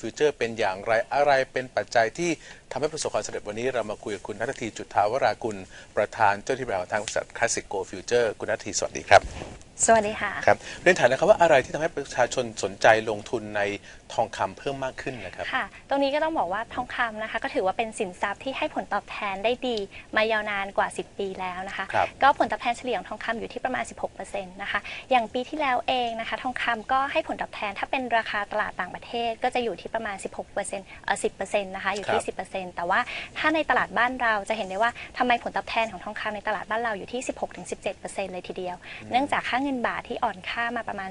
ฟิวเจอร์เป็นอย่างไรอะไรเป็นปัจจัยที่ทำให้ประสบความสำเร็จวันนี้เรามาคุยกับคุณนัททีจุดทาวรากุล ประธานเจ้าที่บริหารทางบริษัทคลาสสิกโกฟิวเจอร์คุณนัททีสวัสดีครับ สวัสดีค่ะ ครับเรียนถามนะครับว่าอะไรที่ทำให้ประชาชนสนใจลงทุนใน ทองคำเพิ่มมากขึ้นนะครับค่ะ ตรงนี้ก็ต้องบอกว่าทองคำนะคะ ก็ถือว่าเป็นสินทรัพย์ที่ให้ผลตอบแทนได้ดีมายาวนานกว่า 10 ปีแล้วนะคะครับก็ผลตอบแทนเฉลี่ยของทองคำอยู่ที่ประมาณ 16%นะคะ อย่างปีที่แล้วเองนะคะ ทองคำก็ให้ผลตอบแทนถ้าเป็นราคาตลาดต่างประเทศก็จะอยู่ที่ประมาณ 16%เอ่อ10%นะคะอยู่ที่ 10%แต่ว่าถ้าในตลาดบ้านเราจะเห็นได้ว่าทำไมผลตอบแทนของทองคำในตลาดบ้านเราอยู่ที่ 16-17%เลยทีเดียว เนื่องจากค่าเงินบาทที่อ่อนค่ามาประมาณ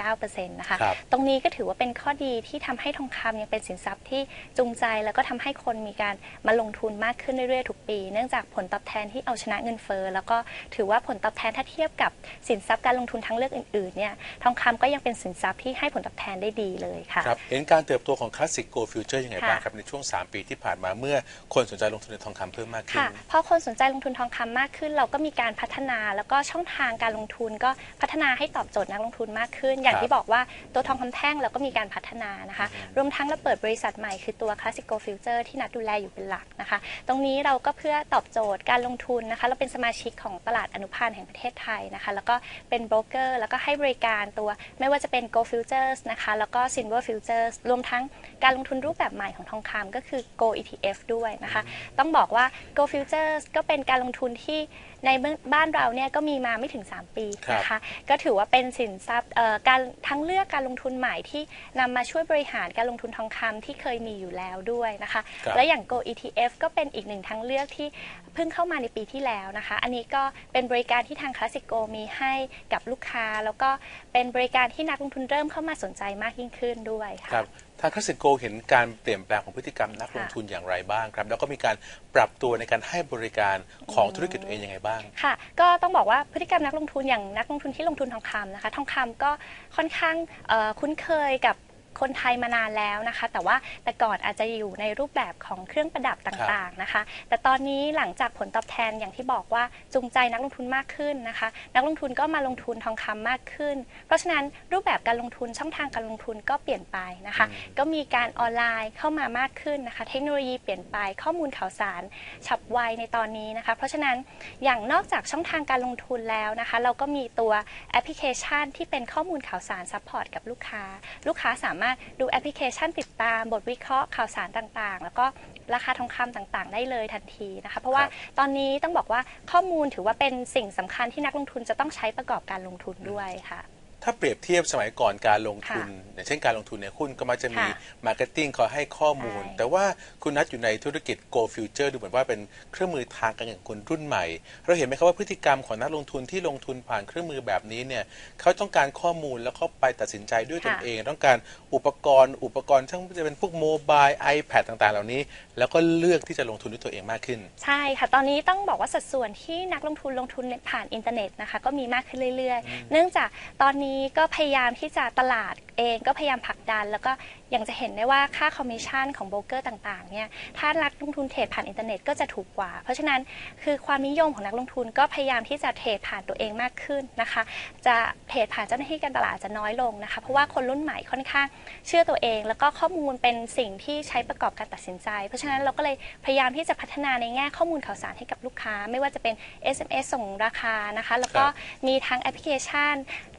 4.9%นะคะครับตรงนี้ก็ถือว่าเป็นข้อดีที่ทำให้ทองคำยังเป็นสินทรัพย์ที่จูงใจ แล้วก็ทำให้คนมีการมาลงทุนมากขึ้นเรื่อยๆทุกปี เนื่องจากผลตอบแทนที่เอาชนะเงินเฟ้อแล้วก็ถือว่าผลตอบแทนถ้าเทียบกับสินทรัพย์การลงทุนทั้งเลือกอื่นๆเนี่ยทองคำก็ยังเป็นสินทรัพย์ที่ให้ผลตอบแทนได้ดีเลยค่ะครับเห็นการเติบโตของคลาสสิกโกฟิวเจอร์ยังไงค่ะบ้างครับในช่วง 3 ปีที่ผ่านมาเมื่อคนสนใจลงทุนในทองคำเพิ่มมากขึ้นค่ะพอคนสนใจลงทุนทองคำมากขึ้น เราก็มีการพัฒนาแล้วก็ช่องทางการลงทุนก็พัฒนาให้ตอบโจทย์นักลงทุนมากขึ้น อย่างครับที่บอกว่าตัวทองคำแท่งเราก็มีการพัฒนานะคะ รวมทั้งเราเปิดบริษัทใหม่คือตัว Classico Future ที่นัดดูแลอยู่เป็นหลักนะคะ ตรงนี้เราก็เพื่อตอบโจทย์การลงทุนนะคะ เราเป็นสมาชิกของตลาดอนุพันธ์แห่งประเทศไทยนะคะ แล้วก็เป็นโบรกเกอร์แล้วก็ให้บริการตัวไม่ว่าจะเป็น Go Futures นะคะ แล้วก็ Silver Futures รวมทั้งการลงทุนรูปแบบใหม่ของทองคำก็คือ Go ETF ด้วยนะคะ ต้องบอกว่า Go Futures ก็เป็นการลงทุนที่ในบ้านเราเนี่ยก็มีมาไม่ถึง 3 ปีนะคะ ก็ถือว่าเป็นสินทรัพย์เอ่อการทั้งเลือกการลงทุนใหม่ที่นำมาช่วยบริหารการลงทุนทองคำที่เคยมีอยู่แล้วด้วยนะคะครับและอย่าง Go ETF ก็เป็นอีกหนึ่งทางเลือกที่เพิ่งเข้ามาในปีที่แล้วนะคะ อันนี้ก็เป็นบริการที่ทาง Classico มีให้กับลูกค้า แล้วก็เป็นบริการที่นักลงทุนเริ่มเข้ามาสนใจมากยิ่งขึ้นด้วยค่ะครับทางคลาสสิกโกเห็นการเปลี่ยนแปลงของพฤติกรรมนักลงทุนอย่างไรบ้างครับ แล้วก็มีการปรับตัวในการให้บริการของธุรกิจตัวเองยังไงบ้างค่ะ ก็ต้องบอกว่าพฤติกรรมนักลงทุนอย่างนักลงทุนที่ลงทุนทองคำนะคะ ทองคำก็ค่อนข้างเอ่อคุ้นเคยกับ คนไทยมานานแล้วนะคะ แต่ว่าแต่ก่อนอาจจะอยู่ในรูปแบบของเครื่องประดับต่างๆนะคะ แต่ตอนนี้หลังจากผลตอบแทนอย่างที่บอกว่าจูงใจนักลงทุนมากขึ้นนะคะ นักลงทุนก็มาลงทุนทองคำมากขึ้น เพราะฉะนั้นรูปแบบการลงทุนช่องทางการลงทุนก็เปลี่ยนไปนะคะ ก็มีการออนไลน์เข้ามามากขึ้นนะคะ เทคโนโลยีเปลี่ยนไปข้อมูลข่าวสารฉับไวในตอนนี้นะคะ เพราะฉะนั้นอย่างนอกจากช่องทางการลงทุนแล้วนะคะ เราก็มีตัวแอปพลิเคชันที่เป็นข้อมูลข่าวสารซัพพอร์ตกับลูกค้า ลูกค้าสามารถดูแอปพลิเคชันติดตามบทวิเคราะห์ข่าวสารต่างๆ แล้วก็ราคาทองคำต่างๆ ได้เลยทันทีนะคะ เพราะว่าครับตอนนี้ต้องบอกว่าข้อมูลถือว่าเป็นสิ่งสำคัญที่นักลงทุนจะต้องใช้ประกอบการลงทุนด้วยค่ะ ถ้าเปรียบเทียบสมัยก่อนการลงทุนค่ะอย่างเช่นการลงทุนในหุ้นก็มักจะมีค่ะมาร์เก็ตติ้งคอยให้ข้อมูลใช่แต่ว่าคุณนัทอยู่ในธุรกิจ Go Future ดูเหมือนว่าเป็นเครื่องมือทางการเงินของคนรุ่นใหม่ เราเห็นไหมครับว่าพฤติกรรมของนักลงทุนที่ลงทุนผ่านเครื่องมือแบบนี้เนี่ยเขาต้องการข้อมูลแล้วเขาไปตัดสินใจด้วยตนค่ะเอง ต้องการอุปกรณ์ อุปกรณ์ทั้งจะเป็นพวกโมบาย iPad ต่างๆ เหล่านี้ แล้วก็เลือกที่จะลงทุนด้วยตัวเองมากขึ้น ใช่ค่ะตอนนี้ต้องบอกว่าสัดส่วนที่นักลงทุนลงทุนผ่านอินเทอร์เน็ตนะคะก็มีมากขึ้นเรื่อย ๆ เนื่องจากตอนนี้ก็พยายามที่จะตลาดเองก็พยายามผลักดัน แล้วก็ ยังจะเห็นได้ว่าค่าคอมมิชชั่นของโบรกเกอร์ต่างๆเนี่ยถ้านักลงทุนเทรดผ่านอินเทอร์เน็ตก็จะถูกกว่า เพราะฉะนั้นคือความนิยมของนักลงทุนก็พยายามที่จะเทรดผ่านตัวเองมากขึ้นนะคะ จะเทรดผ่านเจ้าหน้าที่การตลาดจะน้อยลงนะคะ เพราะว่าคนรุ่นใหม่ค่อนข้างเชื่อตัวเอง แล้วก็ข้อมูลเป็นสิ่งที่ใช้ประกอบการตัดสินใจ เพราะฉะนั้นเราก็เลยพยายามที่จะพัฒนาในแง่ข้อมูลข่าวสารให้กับลูกค้า ไม่ว่าจะเป็น SMS ส่งราคานะคะ แล้วก็มีทั้งแอปพลิเคชัน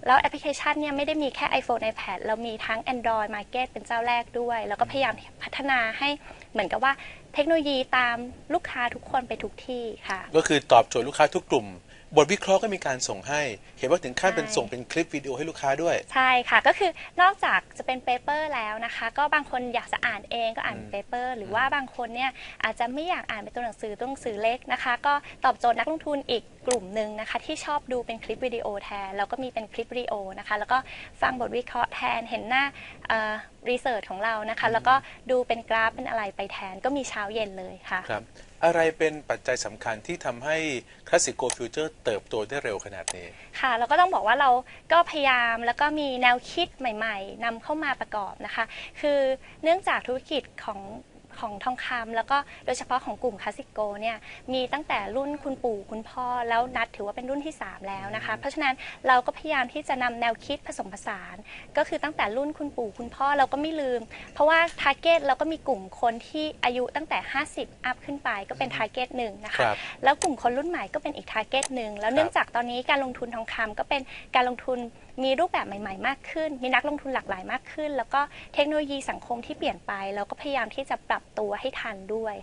แล้วแอปพลิเคชันเนี่ยไม่ได้มีแค่ iPhone iPad เรามีทั้ง Android Market เป็นเจ้าแรกด้วย แล้วก็พยายามพัฒนาให้เหมือนกับว่าเทคโนโลยีตามลูกค้าทุกคนไปทุกที่ค่ะ ก็คือตอบโจทย์ลูกค้าทุกกลุ่ม บทวิเคราะห์ก็มีการส่งให้ เห็นว่าถึงขั้นเป็นใช่ส่งเป็นคลิปวิดีโอให้ลูกค้าด้วย ใช่ค่ะ ก็คือนอกจากจะเป็นเปเปอร์แล้วนะคะ ก็บางคนอยากจะอ่านเองก็อ่านเป็นเปเปอร์ หรือว่าบางคนเนี่ยอาจจะไม่อยากอ่านเป็นตัวหนังสือตัวหนังสือเล็กนะคะ ก็ตอบโจทย์นักลงทุนอีกกลุ่มหนึ่งนะคะ ที่ชอบดูเป็นคลิปวิดีโอแทนแล้วก็มีเป็นคลิปวิดีโอนะคะ แล้วก็ฟังบทวิเคราะห์แทนเห็นหน้ารีเสิร์ชของเรานะคะ แล้วก็ดูเป็นกราฟเป็นอะไรไปแทนก็มีเช้าเย็นเลยค่ะครับ อะไรเป็นปัจจัยสำคัญที่ทำให้คลาสสิกโกฟิวเจอร์เติบโตได้เร็วขนาดนี้ ค่ะเราก็ต้องบอกว่าเราก็พยายามแล้วก็มีแนวคิดใหม่ ๆนำเข้ามาประกอบนะคะ คือเนื่องจากธุรกิจของ ของทองคำแล้วก็โดยเฉพาะของกลุ่มคลาสสิโกเนี่ยมีตั้งแต่รุ่นคุณปู่คุณพ่อ แล้วนัดถือว่าเป็นรุ่นที่ 3 แล้วนะคะ เพราะฉะนั้นเราก็พยายามที่จะนำแนวคิดผสมผสาน ก็คือตั้งแต่รุ่นคุณปู่คุณพ่อเราก็ไม่ลืม เพราะว่าทาร์เก็ตเราก็มีกลุ่มคนที่อายุตั้งแต่ 50 อัพขึ้นไปก็เป็นทาร์เก็ตหนึ่งนะคคะรับแล้วกลุ่มคนรุ่นใหม่ก็เป็นอีกทาร์เก็ตหนึ่งแล้วเนื่องจากตอนนี้การลงทุนทองคำก็เป็นการลงทุน มีรูปแบบใหม่ๆ มากขึ้น มีนักลงทุนหลากหลายมากขึ้น แล้วก็เทคโนโลยีสังคมที่เปลี่ยนไป เราก็พยายามที่จะปรับตัวให้ทันด้วย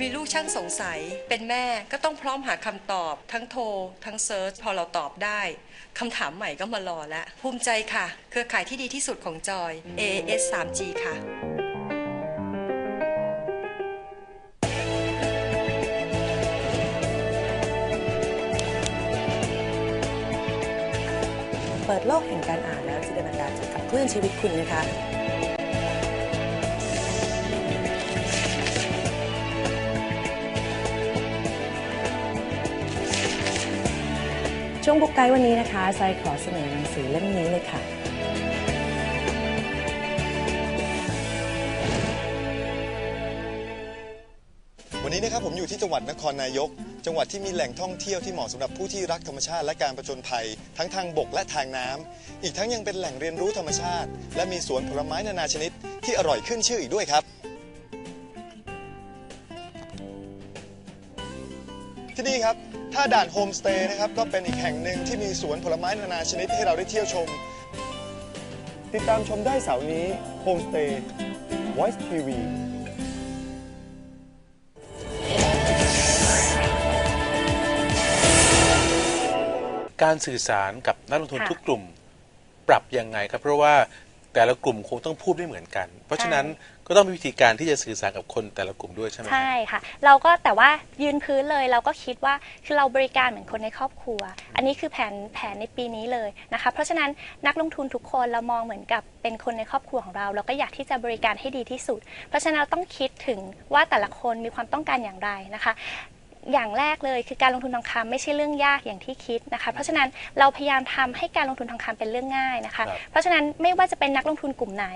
มีลูกช่างสงสัย เป็นแม่ก็ต้องพร้อมหาคำตอบ ทั้งโทร ทั้งเซิร์ช พอเราตอบได้คำถามใหม่ก็มารอแล้ว ภูมิใจค่ะ เครือข่ายที่ดีที่สุดของจอย AAS 3G ค่ะ โลกแห่งการอ่านแล้วจินตนาการจะขับเคลื่อนชีวิตคุณนะคะช่วงบุกไกด์วันนี้นะคะไซขอเสนอหนังสือเล่มนี้เลยค่ะ วันนี้นะครับผมอยู่ที่จังหวัดนครนายก จังหวัดที่มีแหล่งท่องเที่ยวที่เหมาะสำหรับผู้ที่รักธรรมชาติและการประจนภัย ทั้งทางบกและทางน้ำอีกทั้งยังเป็นแหล่งเรียนรู้ธรรมชาติ และมีสวนผลไม้นานาชนิด ที่อร่อยขึ้นชื่ออีกด้วยครับ ที่นี่ครับท่าด่านโฮมสเตย์นะครับก็เป็นอีกแห่งหนึ่งที่มีสวนผลไม้นานาชนิดให้เราได้เที่ยวชม ติดตามชมได้เสาร์นี้โฮมสเตย์ Voice TV การสื่อสารกับนักลงทุนค่ะทุกกลุ่มปรับยังไงครับเพราะว่าแต่ละกลุ่มคงต้องพูดไม่เหมือนกัน เพราะฉะนั้นก็ต้องมีวิธีการที่จะสื่อสารกับคนแต่ละกลุ่มด้วยใช่ไหมครับใช่ค่ะ เราก็แต่ว่ายืนพื้นเลยเราก็คิดว่าคือเราบริการเหมือนคนในครอบครัว อันนี้คือแผนแผนในปีนี้เลยนะคะเพราะฉะนั้นนักลงทุนทุกคนเรามองเหมือนกับเป็นคนในครอบครัวของเรา เราก็อยากที่จะบริการให้ดีที่สุด เพราะฉะนั้นเราต้องคิดถึงว่าแต่ละคนมีความต้องการอย่างไรนะคะ อย่างแรกเลยคือการลงทุนทองคำไม่ใช่เรื่องยากอย่างที่คิดนะคะเพราะฉะนั้นเราพยายามทำให้การลงทุนทองคำเป็นเรื่องง่ายนะคะครับเพราะฉะนั้นไม่ว่าจะเป็นนักลงทุนกลุ่มไหน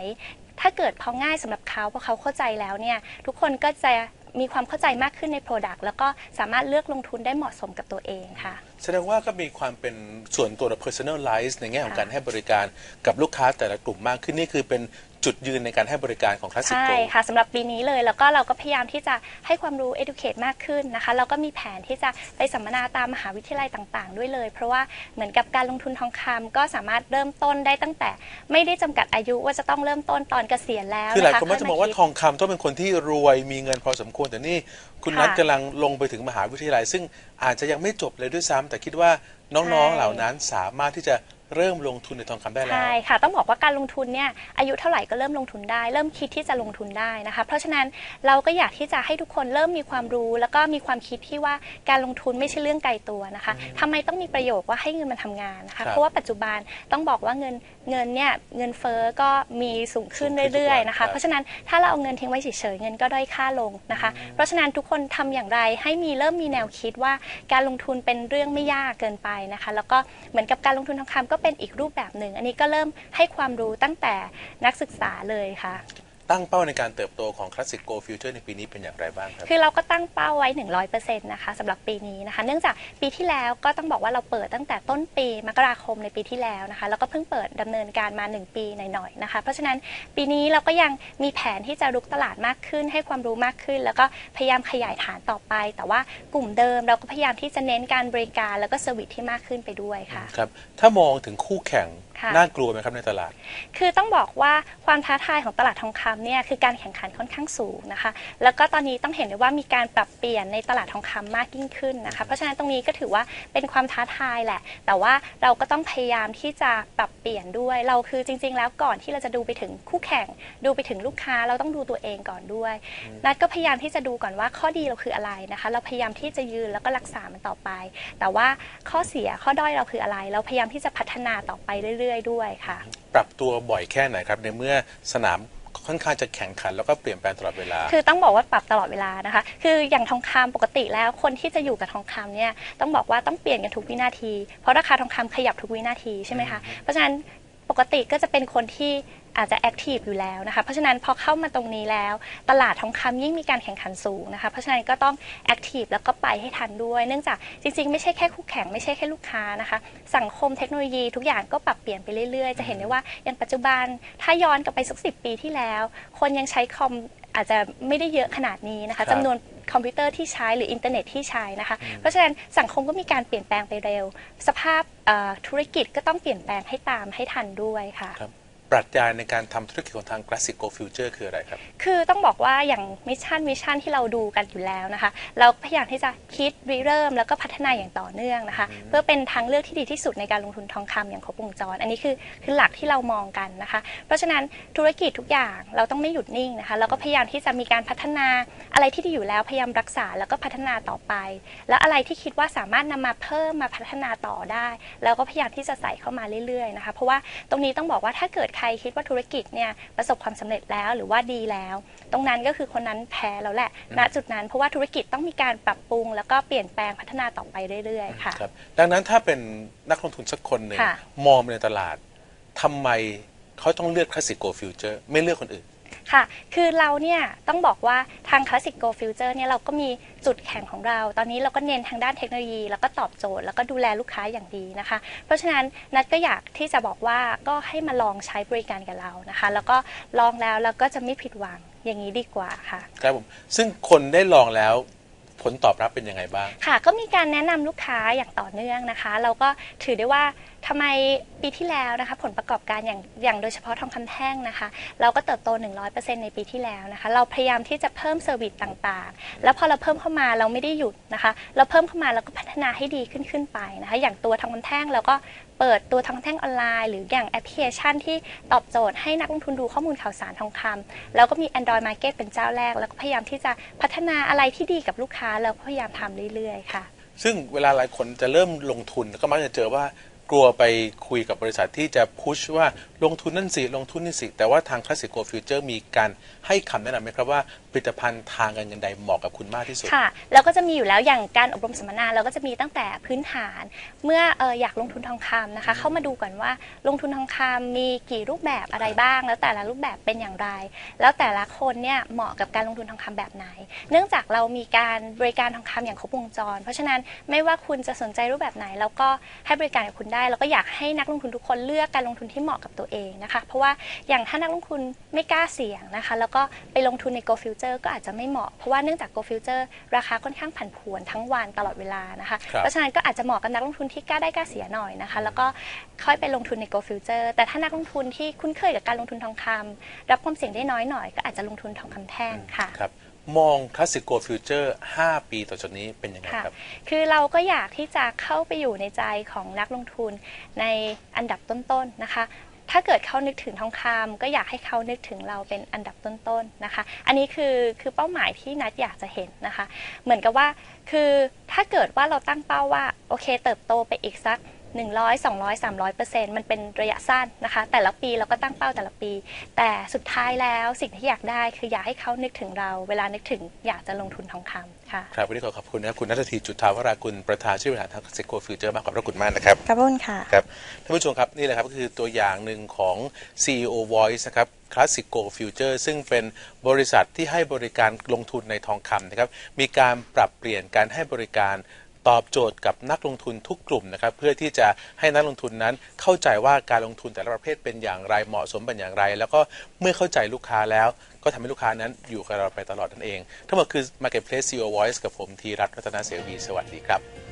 ถ้าเกิดพอง่ายสำหรับเขาเพราะเขาเข้าใจแล้วเนี่ยทุกคนก็จะมีความเข้าใจมากขึ้นใน Product แล้วก็สามารถเลือกลงทุนได้เหมาะสมกับตัวเองค่ะ แสดงว่าก็มีความเป็นส่วนตัวและ personalize ในแง่ของค่ะการให้บริการกับลูกค้าแต่ละกลุ่มมากขึ้นนี่คือเป็น จุดยืนในการให้บริการของคลาสสิใช่โกค่ะสำหรับปีนี้เลย แล้วก็เราก็พยายามที่จะให้ความรู้ educate มากขึ้นนะคะเราก็มีแผนที่จะไปสัมมนาตามมหาวิทยาลัยต่าง ๆ ด้วยเลย เพราะว่าเหมือนกับการลงทุนทองคำก็สามารถเริ่มต้นได้ตั้งแต่ ไม่ได้จำกัดอายุว่าจะต้องเริ่มต้นตอนเกษียณแล้วคือหลายะะคนมักจะมองว่าทองคำต้องเป็นคนที่รวยมีเงินพอสมควรแต่นี่คุณค่ะนัทกำลังลงไปถึงมหาวิทยาลัย ซึ่งอาจจะยังไม่จบเลยด้วยซ้ำแต่คิดว่าน้องๆใช่เหล่านั้นสามารถที่จะ เริ่มลงทุนในทองคำได้แล้ว ใช่ค่ะ ต้องบอกว่าการลงทุนเนี่ยอายุเท่าไหร่ก็เริ่มลงทุนได้ เริ่มคิดที่จะลงทุนได้นะคะ เพราะฉะนั้นเราก็อยากที่จะให้ทุกคนเริ่มมีความรู้ แล้วก็มีความคิดที่ว่าการลงทุนไม่ใช่เรื่องไกลตัวนะคะทำไมต้องมีประโยคว่าให้เงินมันทำงานนะครัคะบเพราะว่าปัจจุบันต้องบอกว่าเงินเงินเนี่ยเงินเฟ้อก็มีสูงขึ้นสูงขึ้นเรื่อยทุกวันๆนะครัคะบเพราะฉะนั้นถ้าเราเอาเงินทิ้งไว้เฉยๆเงินก็ด้อยค่าลงนะคะ เพราะฉะนั้นทุกคนทำอย่างไรให้มีเริ่มมีแนวคิดว่าการลงทุนเป็นเรื่องไม่ยากเกินไปนะคะ แล้วก็เหมือนกับการลงทุนทองคำก็เป็นอีกรูปแบบหนึ่ง อันนี้ก็เริ่มให้ความรู้ตั้งแต่นักศึกษาเลยค่ะ ตั้งเป้าในการเติบโตของคลาสสิกโกฟิวเจอร์ในปีนี้เป็นอย่างไรบ้างครับ คือเราก็ตั้งเป้าไว้ 100%นะคะสำหรับปีนี้นะคะ เนื่องจากปีที่แล้วก็ต้องบอกว่าเราเปิดตั้งแต่ต้นปีมกราคมในปีที่แล้วนะคะ แล้วก็เพิ่งเปิดดำเนินการมา 1 ปีหน่อยๆนะคะ เพราะฉะนั้นปีนี้เราก็ยังมีแผนที่จะรุกตลาดมากขึ้น ให้ความรู้มากขึ้น แล้วก็พยายามขยายฐานต่อไป แต่ว่ากลุ่มเดิมเราก็พยายามที่จะเน้นการบริการ แล้วก็เซอร์วิสที่มากขึ้นไปด้วยค่ะ ครับ ถ้ามองถึงคู่แข่งค่ะ น่ากลัวไหมครับในตลาด คือต้องบอกว่าความท้าทายของตลาดทองคำเนี่ยคือการแข่งขันค่อนข้างสูงนะคะ แล้วก็ตอนนี้ต้องเห็นเลยว่ามีการปรับเปลี่ยนในตลาดทองคำมากยิ่งขึ้นนะคะ เพราะฉะนั้นตรงนี้ก็ถือว่าเป็นความท้าทายแหละ แต่ว่าเราก็ต้องพยายามที่จะปรับเปลี่ยนด้วย เราคือจริง ๆ แล้วก่อนที่เราจะดูไปถึงคู่แข่ง ดูไปถึงลูกค้าเราต้องดูตัวเองก่อนด้วยนัดก็พยายามที่จะดูก่อนว่าข้อดีเราคืออะไรนะคะ เราพยายามที่จะยืนแล้วก็รักษามันต่อไป แต่ว่าข้อเสียข้อด้อยเราคืออะไร เราพยายามที่จะพัฒนาต่อไปเรื่อยๆ ด้วยค่ะ ปรับตัวบ่อยแค่ไหนครับ ในเมื่อสนามค่อนข้างจะแข่งขันแล้วก็เปลี่ยนแปลงตลอดเวลา คือต้องบอกว่าปรับตลอดเวลานะคะ คืออย่างทองคำปกติแล้วคนที่จะอยู่กับทองคำเนี่ยต้องบอกว่าต้องเปลี่ยนกันทุกวินาที เพราะราคาทองคำขยับทุกวินาทีใช่ไหมคะ เพราะฉะนั้นปกติก็จะเป็นคนที่ อาจจะแอคทีฟอยู่แล้วนะคะ เพราะฉะนั้นพอเข้ามาตรงนี้แล้ว ตลาดทองคำยิ่งมีการแข่งขันสูงนะคะ เพราะฉะนั้นก็ต้องแอคทีฟแล้วก็ไปให้ทันด้วย เนื่องจากจริงๆ ไม่ใช่แค่คู่แข่งไม่ใช่แค่ลูกค้านะคะ สังคมเทคโนโลยีทุกอย่างก็ปรับเปลี่ยนไปเรื่อยๆ จะเห็นได้ว่าอย่างปัจจุบันถ้าย้อนกลับไปสักสิปีที่แล้ว คนยังใช้คอมอาจจะไม่ได้เยอะขนาดนี้นะครัคะบจำนวนคอมพิวเตอร์ที่ใช้หรืออินเทอร์เน็ตที่ใช้นะคะ เพราะฉะนั้นสังคมก็มีการเปลี่ยนแปลงไปเร็ว สภาพเอ่อธุรกิจก็ต้องเปลี่ยนแปลงให้ตามให้ทันด้วยค่ะครับ ปรัชญาในการทำธุรกิจของทาง Classic Go Future คืออะไรครับ คือต้องบอกว่าอย่างมิชชั่นวิชั่นที่เราดูกันอยู่แล้วนะคะ เราพยายามที่จะคิดริเริ่ม แล้วก็พัฒนาอย่างต่อเนื่องนะคะ เพื่อเป็นทางเลือกที่ดีที่สุดในการลงทุนทองคำอย่างครบวงจร อันนี้คือคือหลักที่เรามองกันนะคะ เพราะฉะนั้นธุรกิจทุกอย่างเราต้องไม่หยุดนิ่งนะคะ เราก็พยายามที่จะมีการพัฒนาอะไรที่ดีอยู่แล้วพยายามรักษาแล้วก็พัฒนาต่อไป แล้วอะไรที่คิดว่าสามารถนำมาเพิ่มมาพัฒนาต่อได้ เราก็พยายามที่จะใส่เข้ามาเรื่อยๆนะคะ เพราะว่าตรงนี้ต้องบอกว่าถ้าเกิดใครคิดว่าธุรกิจเนี่ยประสบความสำเร็จแล้วหรือว่าดีแล้ว ตรงนั้นก็คือคนนั้นแพ้แล้วแหละ ณจุดนั้นเพราะว่าธุรกิจต้องมีการปรับปรุง แล้วก็เปลี่ยนแปลงพัฒนาต่อไปเรื่อยๆค่ะครับดังนั้นถ้าเป็นนักลงทุนสักคนหนึ่งค่ะมองไปในตลาดทำไมเขาต้องเลือก Classic Go Future ไม่เลือกคนอื่น ค่ะ คือเราเนี่ยต้องบอกว่าทาง Classic Go Future เนี่ยเราก็มีจุดแข็งของเรา ตอนนี้เราก็เน้นทางด้านเทคโนโลยี แล้วก็ตอบโจทย์ แล้วก็ดูแลลูกค้าอย่างดีนะคะ เพราะฉะนั้นนัดก็อยากที่จะบอกว่าก็ให้มาลองใช้บริการกับเรานะคะ แล้วก็ลองแล้วแล้วก็จะไม่ผิดหวังอย่างนี้ดีกว่าค่ะ ครับผม ซึ่งคนได้ลองแล้วผลตอบรับเป็นยังไงบ้าง ค่ะ ก็มีการแนะนำลูกค้าอย่างต่อเนื่องนะคะ เราก็ถือได้ว่า ทำไมปีที่แล้วนะคะผลประกอบการอย่างอย่างโดยเฉพาะทองคำแท่งนะคะ เราก็เติบโต 100%ในปีที่แล้วนะคะ เราพยายามที่จะเพิ่มเซอร์วิสต่างๆ แล้วพอเราเพิ่มเข้ามาเราไม่ได้หยุดนะคะ เราเพิ่มเข้ามาเราก็พัฒนาให้ดีขึ้นขึ้นไปนะคะ อย่างตัวทองคำแท่งเราก็เปิดตัวทองแท่งออนไลน์ หรืออย่างแอปพลิเคชันที่ตอบโจทย์ให้นักลงทุนดูข้อมูลข่าวสารทองคำแล้วก็มี Android Market เป็นเจ้าแรก แล้วก็พยายามที่จะพัฒนาอะไรที่ดีกับลูกค้าแล้วพยายามทำเรื่อยๆค่ะ ซึ่งเวลาหลายคนจะเริ่มลงทุนก็มักจะเจอว่า กลัวไปคุยกับบริษัทที่จะพุชว่าลงทุนนั่นสิ ลงทุนนี่สิ แต่ว่าทาง Classic Go Future มีการให้คำแนะนำไหมครับว่าผลิตภัณฑ์ทางการเงินใดเหมาะกับคุณมากที่สุด ค่ะแล้วก็จะมีอยู่แล้วอย่างการอบรมสัมมนาเราก็จะมีตั้งแต่พื้นฐาน เมื่อเอออยากลงทุนทองคำนะคะ เข้ามาดูก่อนว่าลงทุนทองคำมีกี่รูปแบบอะไรบ้าง แล้วแต่ละรูปแบบเป็นอย่างไร แล้วแต่ละคนเนี่ยเหมาะกับการลงทุนทองคำแบบไหน เนื่องจากเรามีการบริการทองคำอย่างครบวงจร เพราะฉะนั้นไม่ว่าคุณจะสนใจรูปแบบไหนเราก็ให้บริการกับคุณได้ แล้วก็อยากให้นักลงทุนทุกคนเลือกการลงทุนที่เหมาะกับตัวเองนะคะ เพราะว่าอย่างถ้านักลงทุนไม่กล้าเสี่ยงนะคะ แล้วก็ไปลงทุนใน Go Future ก็อาจจะไม่เหมาะ เพราะว่าเนื่องจาก Go Future ราคาค่อนข้างผันผวนทั้งวันตลอดเวลานะคะครับเพราะฉะนั้นก็อาจจะเหมาะกับนักลงทุนที่กล้าได้กล้าเสียหน่อยนะคะ แล้วก็ค่อยไปลงทุนใน Go Future แต่ถ้านักลงทุนที่คุ้นเคยกับการลงทุนทองคำรับความเสี่ยงได้น้อยหน่อย ก็อาจจะลงทุนทองคำแท่งค่ะครับ มอง Classic Go Future 5ปีต่อจากนี้เป็นยังไงค่ะครับ คือเราก็อยากที่จะเข้าไปอยู่ในใจของนักลงทุนในอันดับต้นๆนะคะ ถ้าเกิดเขานึกถึงทองคำก็อยากให้เขานึกถึงเราเป็นอันดับต้นๆนะคะ อันนี้คือคือเป้าหมายที่นัดอยากจะเห็นนะคะ เหมือนกับว่าคือถ้าเกิดว่าเราตั้งเป้าว่าโอเค เติบโตไปอีกสัก 100 200 300เปอร์เซ็นต์มันเป็นระยะสั้นนะคะ แต่ละปีเราก็ตั้งเป้าแต่ละปี แต่สุดท้ายแล้วสิ่งที่อยากได้คืออยากให้เขานึกถึงเรา เวลานึกถึงอยากจะลงทุนทองคำค่ะครับวันนี้ขอขอบคุณนะครับคุณนัททีจุฑาวรากุลประธานชื่อบริหารทาง Classic Go Future มากขอบพระคุณมากนะครับขอบคุณค่ะครับท่านผู้ชมครับนี่แหละครับก็คือตัวอย่างหนึ่งของ CEO Voice นะครับ Classic Go Future ซึ่งเป็นบริษัทที่ให้บริการลงทุนในทองคำนะครับมีการปรับเปลี่ยนการให้บริการ ตอบโจทย์กับนักลงทุนทุกกลุ่มนะครับเพื่อที่จะให้นักลงทุนนั้นเข้าใจว่าการลงทุนแต่ละประเภทเป็นอย่างไรเหมาะสมเป็นอย่างไร แล้วก็เมื่อเข้าใจลูกค้าแล้ว ก็ทำให้ลูกค้านั้นอยู่กับเราไปตลอดนั่นเอง ทั้งหมดคือ Marketplace CEO Voice กับผมธีรัตน์รัตนเสวีสวัสดีครับ